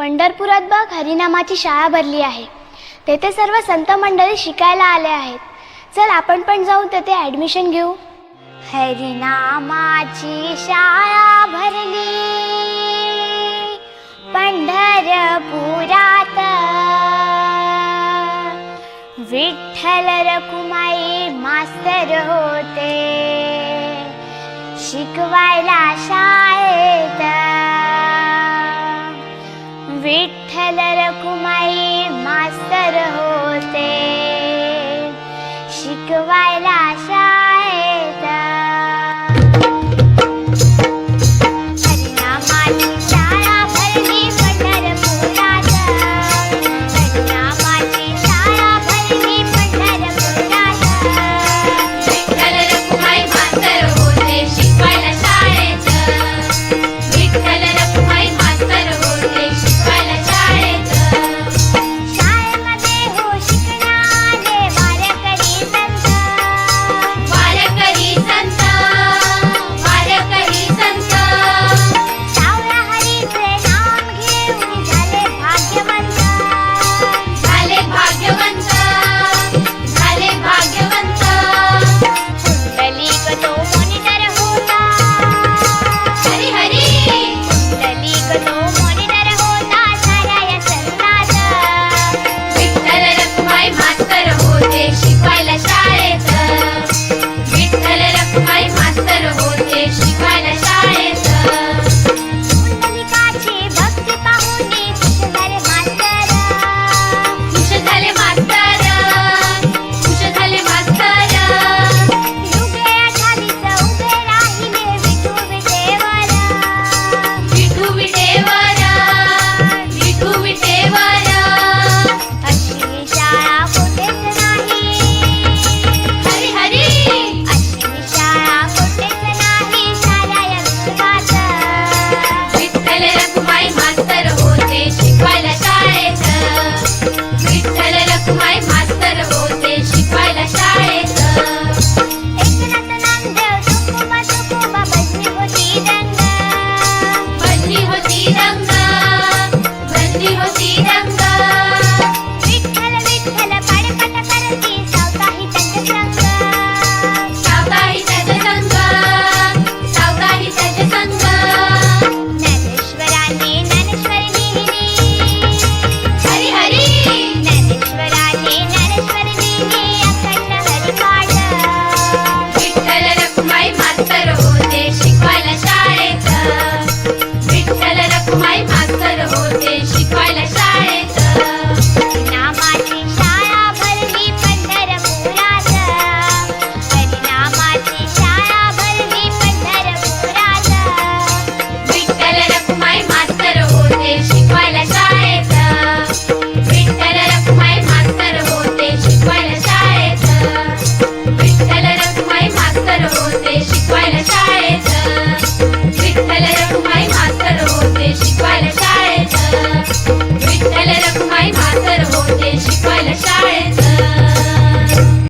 पंढरपुरात बघ हरिनामाची शाळा भरली आहे. तेथे सर्व संत मंडळी शिकायला आले आहेत. चल आपण पण जाऊ तेथे ॲडमिशन घेऊ. हरिनामाची शाळा भरली. पंढरपुरात. विठ्ठल रकुमाई मास्तर होते. शिकवायला शाळा मास्तर होते शिकवायला शाळेत मास्तर होते शिकवायला शाळेत